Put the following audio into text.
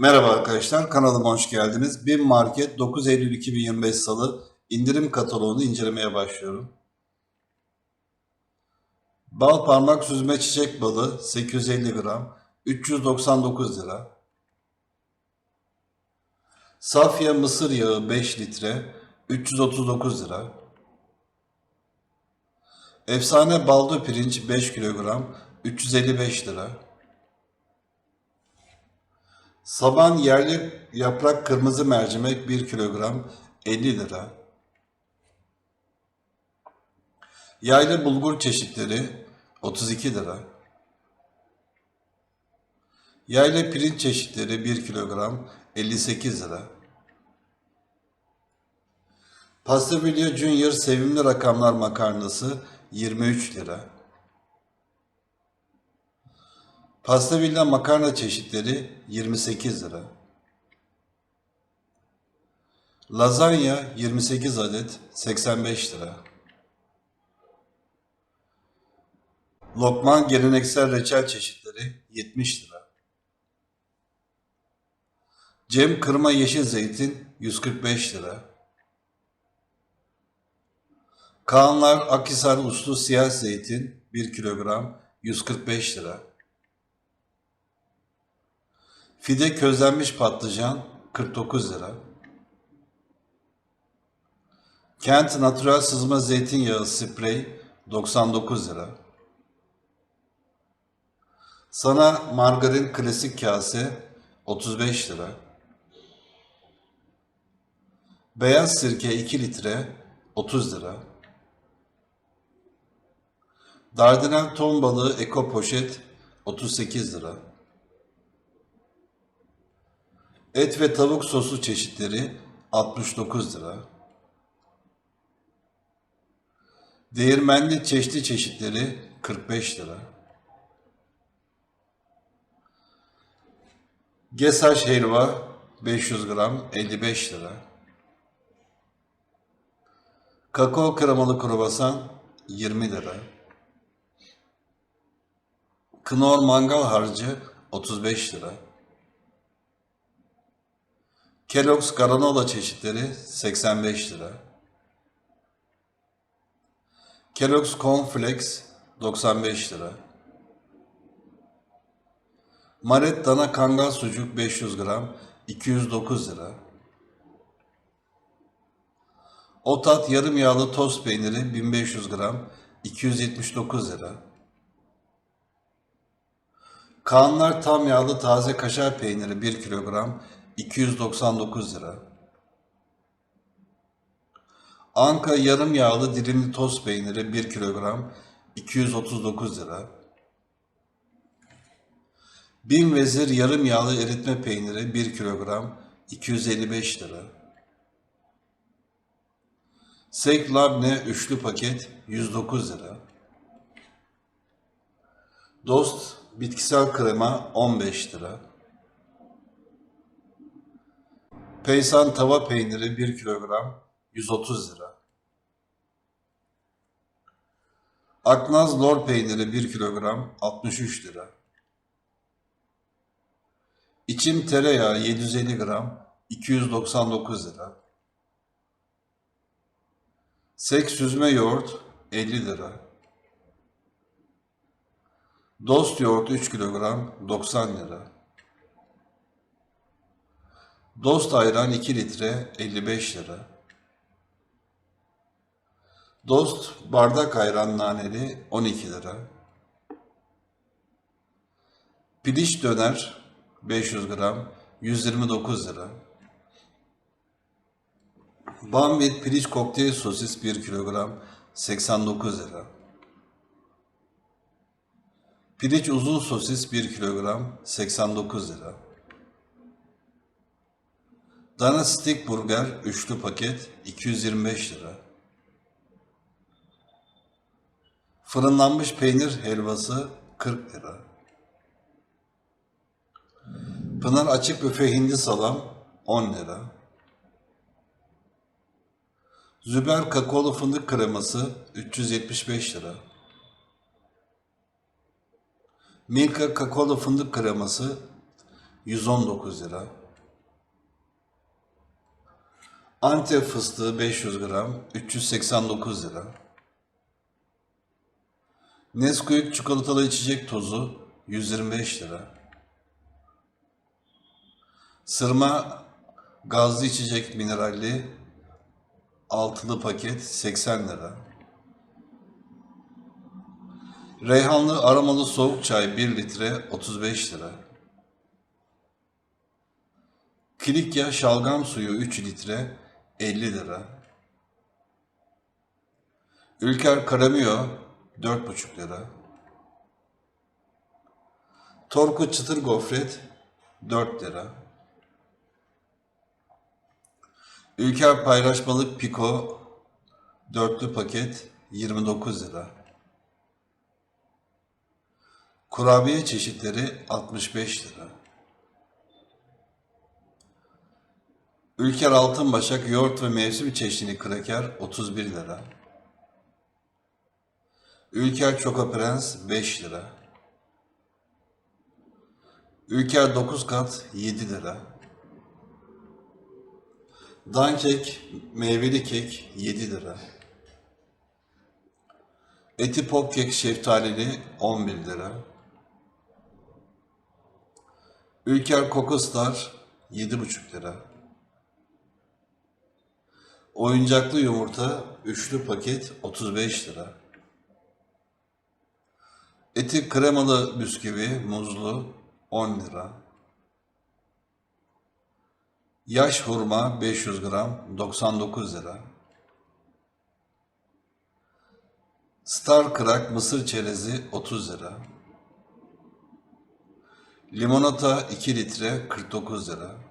Merhaba arkadaşlar, kanalıma hoş geldiniz. BİM Market 9 Eylül 2025 Salı indirim kataloğunu incelemeye başlıyorum. Bal parmak süzme çiçek balı 850 gram 399 lira. Safya mısır yağı 5 litre 339 lira. Efsane baldo pirinç 5 kilogram 355 lira. Saban yerli yaprak kırmızı mercimek 1 kilogram 50 lira. Yaylı bulgur çeşitleri 32 lira. Yayla pirinç çeşitleri 1 kilogram 58 lira. Pastabilya Junior sevimli rakamlar makarnası 23 lira. Pasta villa makarna çeşitleri 28 lira. Lazanya 28 adet 85 lira. Lokman geleneksel reçel çeşitleri 70 lira. Cem kırma yeşil zeytin 145 lira. Kaanlar Akhisar uslu siyah zeytin 1 kilogram 145 lira. Fide közlenmiş patlıcan 49 lira. Kent natural sızma zeytinyağı sprey 99 lira. Sana margarin klasik kase 35 lira. Beyaz sirke 2 litre 30 lira. Dardanel ton balığı eko poşet 38 lira. Et ve tavuk sosu çeşitleri 69 lira. Değirmenli çeşitli çeşitleri 45 lira. Gesaş helva 500 gram 55 lira. Kakao kremalı kruvasan 20 lira. Knorr mangal harcı 35 lira. Kellogg's granola çeşitleri 85 lira. Kellogg's Cornflakes 95 lira. Maret dana kangal sucuk 500 gram 209 lira. Otat yarım yağlı toz peyniri 1500 gram 279 lira. Kaanlar tam yağlı taze kaşar peyniri 1 kilogram 299 lira. Anka yarım yağlı dilimli toz peyniri 1 kilogram 239 lira. Bin vezir yarım yağlı eritme peyniri 1 kilogram 255 lira. Sek labne üçlü paket 109 lira. Dost bitkisel krema 15 lira. Peysan tava peyniri 1 kilogram 130 lira. Aknaz lor peyniri 1 kilogram 63 lira. İçim tereyağı 750 gram 299 lira. Sek süzme yoğurt 50 lira. Dost yoğurt 3 kilogram 90 lira. Dost ayran 2 litre 55 lira. Dost bardak ayran naneli 12 lira. Piliç döner 500 gram 129 lira. Bambit piliç kokteyl sosis 1 kilogram 89 lira. Piliç uzun sosis 1 kilogram 89 lira. Dana stick burger üçlü paket 225 lira. Fırınlanmış peynir helvası 40 lira. Pınar açık büfe hindi salam 10 lira. Züber kakaolu fındık kreması 375 lira. Milka kakaolu fındık kreması 119 lira. Antep fıstığı 500 gram 389 lira. Nesquik çikolatalı içecek tozu 125 lira. Sırma gazlı içecek mineralli altılı paket 80 lira. Reyhanlı aromalı soğuk çay 1 litre 35 lira. Kilikya şalgam suyu 3 litre 50 lira. Ülker Karamio 4,5 lira. Torku çıtır gofret 4 lira. Ülker paylaşmalık piko dörtlü paket 29 lira. Kurabiye çeşitleri 65 lira. Ülker Altınbaşak yoğurt ve mevsim çeşnili kraker 31 lira. Ülker Çoka Prens 5 lira. Ülker 9 kat 7 lira. Dankek meyveli kek 7 lira. Eti pop kek şeftalili 11 lira. Ülker Kokostar 7,5 lira. Oyuncaklı yumurta üçlü paket 35 lira. Eti kremalı bisküvi muzlu 10 lira. Yaş hurma 500 gram 99 lira. Star Crack mısır çerezi 30 lira. Limonata 2 litre 49 lira.